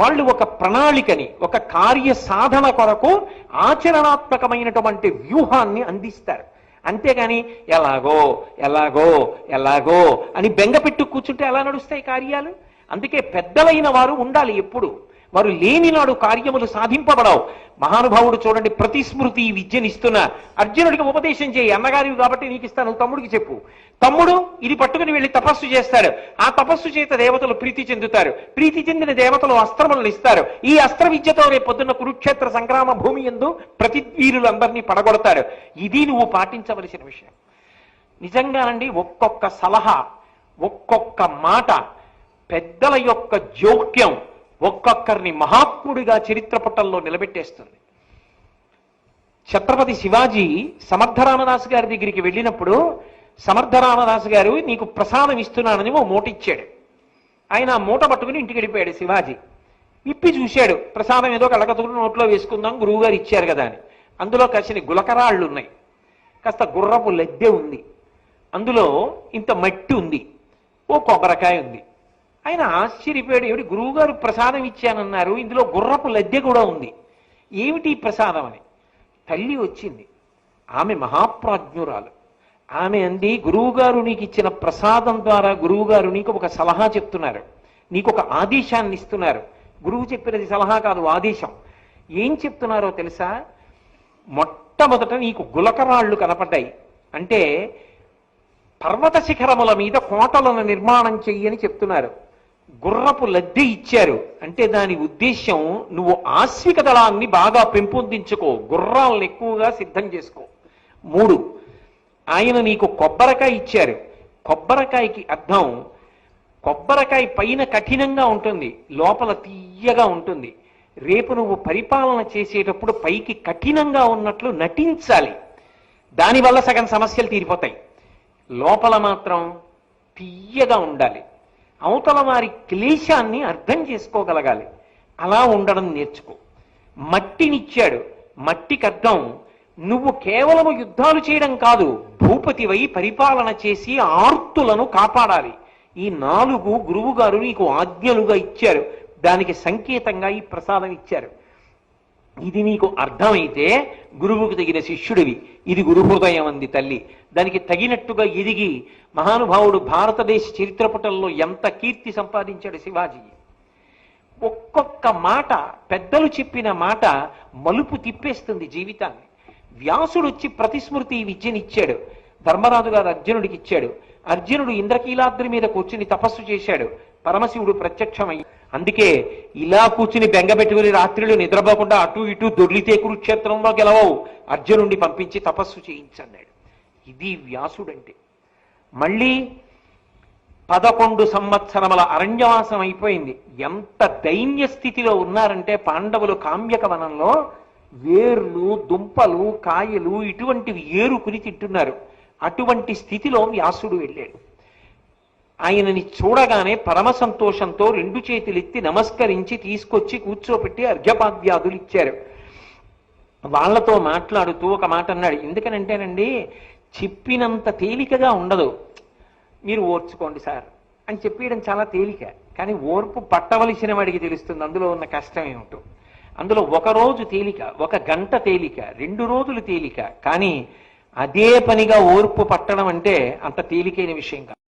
వాళ్ళు ఒక ప్రణాళికని ఒక కార్య సాధన కొరకు ఆచరణాత్మకమైనటువంటి వ్యూహాన్ని అందిస్తారు. అంతేగాని ఎలాగో ఎలాగో ఎలాగో అని బెంగపెట్టు కూర్చుంటే ఎలా నడుస్తాయి కార్యాలు? అందుకే పెద్దలైన వారు ఉండాలి ఎప్పుడు. వారు లేనినాడు కార్యములు సాధింపబడవు. మహానుభావుడు చూడండి ప్రతిస్మృతి విద్యనిస్తున్న. అర్జునుడికి ఉపదేశం చేయి అన్నగారివి కాబట్టి నీకు ఇస్తాను తమ్ముడికి చెప్పు. తమ్ముడు ఇది పట్టుకుని వెళ్ళి తపస్సు చేస్తాడు. ఆ తపస్సు చేత దేవతలు ప్రీతి చెందుతారు. ప్రీతి చెందిన దేవతలు అస్త్రములను ఇస్తారు. ఈ అస్త్ర విద్యతో రేపు పొద్దున్న కురుక్షేత్ర సంగ్రామ భూమి ఎందు ప్రతివీరులందరినీ పడగొడతారు. ఇది నువ్వు పాటించవలసిన విషయం. నిజంగానండి ఒక్కొక్క సలహా ఒక్కొక్క మాట పెద్దల యొక్క జోక్యం ఒక్కొక్కరిని మహాత్ముడిగా చరిత్ర పటంలో నిలబెట్టేస్తుంది. ఛత్రపతి శివాజీ సమర్థరామదాసు గారి దగ్గరికి వెళ్ళినప్పుడు సమర్థరామదాసు గారు నీకు ప్రసాదం ఇస్తున్నానని ఓ మూట ఇచ్చాడు ఆయన ఆ మూట పట్టుకుని ఇంటికి వెళ్ళిపోయాడు శివాజీ. ఇప్పి చూశాడు ప్రసాదం ఏదో కళ్ళకతుకుని నోట్లో వేసుకుందాం గురువు గారు ఇచ్చారు కదా అని. అందులో కాసిన గులకరాళ్ళు ఉన్నాయి. కాస్త గుర్రపు లద్దె ఉంది. అందులో ఇంత మట్టి ఉంది. ఓ కొబ్బరికాయ ఉంది. ఆయన ఆశ్చర్యపోయాడు. ఏమిటి? గురువుగారు ప్రసాదం ఇచ్చానన్నారు. ఇందులో గుర్రపు లద్దె కూడా ఉంది. ఏమిటి ప్రసాదం అని? తల్లి వచ్చింది. ఆమె మహాప్రాజ్ఞురాలు. ఆమె అంది గురువుగారు నీకు ఇచ్చిన ప్రసాదం ద్వారా గురువుగారు నీకు ఒక సలహా చెప్తున్నారు. నీకు ఒక ఆదేశాన్ని ఇస్తున్నారు. గురువు చెప్పినది సలహా కాదు ఆదేశం. ఏం చెప్తున్నారో తెలుసా? మొట్టమొదట నీకు గులకరాళ్ళు కనపడ్డాయి. అంటే పర్వత శిఖరముల మీద కోటలను నిర్మాణం చెయ్యని చెప్తున్నారు. గుర్రపు లద్దె ఇచ్చారు. అంటే దాని ఉద్దేశ్యం నువ్వు ఆశ్విక దళాన్ని బాగా పెంపొందించుకో. గుర్రాలను ఎక్కువగా సిద్ధం చేసుకో. మూడు ఆయన నీకు కొబ్బరికాయ ఇచ్చారు. కొబ్బరికాయకి అర్థం కొబ్బరికాయ పైన కఠినంగా ఉంటుంది లోపల తీయగా ఉంటుంది. రేపు నువ్వు పరిపాలన చేసేటప్పుడు పైకి కఠినంగా ఉన్నట్లు నటించాలి. దానివల్ల సగం సమస్యలు తీరిపోతాయి. లోపల మాత్రం తీయగా ఉండాలి. అవతల వారి క్లేశాన్ని అర్థం చేసుకోగలగాలి. అలా ఉండడం నేర్చుకో. మట్టినిచ్చాడు. మట్టికి అర్థం నువ్వు కేవలము యుద్ధాలు చేయడం కాదు భూపతివై పరిపాలన చేసి ఆర్తులను కాపాడాలి. ఈ నాలుగు గురువుగారు నీకు ఆజ్ఞలుగా ఇచ్చారు. దానికి సంకేతంగా ఈ ప్రసాదం ఇచ్చారు. ఇది నీకు అర్థమైతే గురువుకు తగిన శిష్యుడివి. ఇది గురు హృదయం అంది తల్లి. దానికి తగినట్టుగా ఎదిగి మహానుభావుడు భారతదేశ చరిత్ర పుటల్లో ఎంత కీర్తి సంపాదించాడు శివాజీ? ఒక్కొక్క మాట పెద్దలు చెప్పిన మాట మలుపు తిప్పేస్తుంది జీవితాన్ని. వ్యాసుడు వచ్చి ప్రతిస్మృతి విద్యనిచ్చాడు. ధర్మరాజు గారు అర్జునుడికి ఇచ్చాడు. అర్జునుడు ఇంద్రకీలాద్రి మీద కూర్చుని తపస్సు చేశాడు. పరమశివుడు ప్రత్యక్షమై అందుకే ఇలా కూర్చుని బెంగబెట్టుకుని రాత్రిలో నిద్రపోకుండా అటు ఇటు దొర్లితే కురుక్షేత్రంలో గెలవవు అర్జునుడిని పంపించి తపస్సు చేయించన్నాడు. ఇది వ్యాసుడంటే. మళ్ళీ పదకొండు సంవత్సరముల అరణ్యవాసం అయిపోయింది. ఎంత దైన్య స్థితిలో ఉన్నారంటే పాండవులు కామ్యక వనంలో వేర్లు దుంపలు కాయలు ఇటువంటివి ఏరుకుని తింటున్నారు. అటువంటి స్థితిలో వ్యాసుడు వెళ్ళాడు. ఆయనని చూడగానే పరమ సంతోషంతో రెండు చేతులెత్తి నమస్కరించి తీసుకొచ్చి కూర్చోపెట్టి అర్ఘ్యపాద్యాదులు ఇచ్చారు. వాళ్ళతో మాట్లాడుతూ ఒక మాట అన్నాడు. ఎందుకనంటేనండి చెప్పినంత తేలికగా ఉండదు. మీరు ఓర్చుకోండి సార్ అని చెప్పేయడం చాలా తేలిక. కానీ ఓర్పు పట్టవలసిన వాడికి తెలుస్తుంది. అందులో ఉన్న కష్టం ఏమిటో. అందులో ఒక రోజు తేలిక ఒక గంట తేలిక రెండు రోజులు తేలిక. కానీ అదే పనిగా ఓర్పు పట్టడం అంటే అంత తేలికైన విషయం కాదు.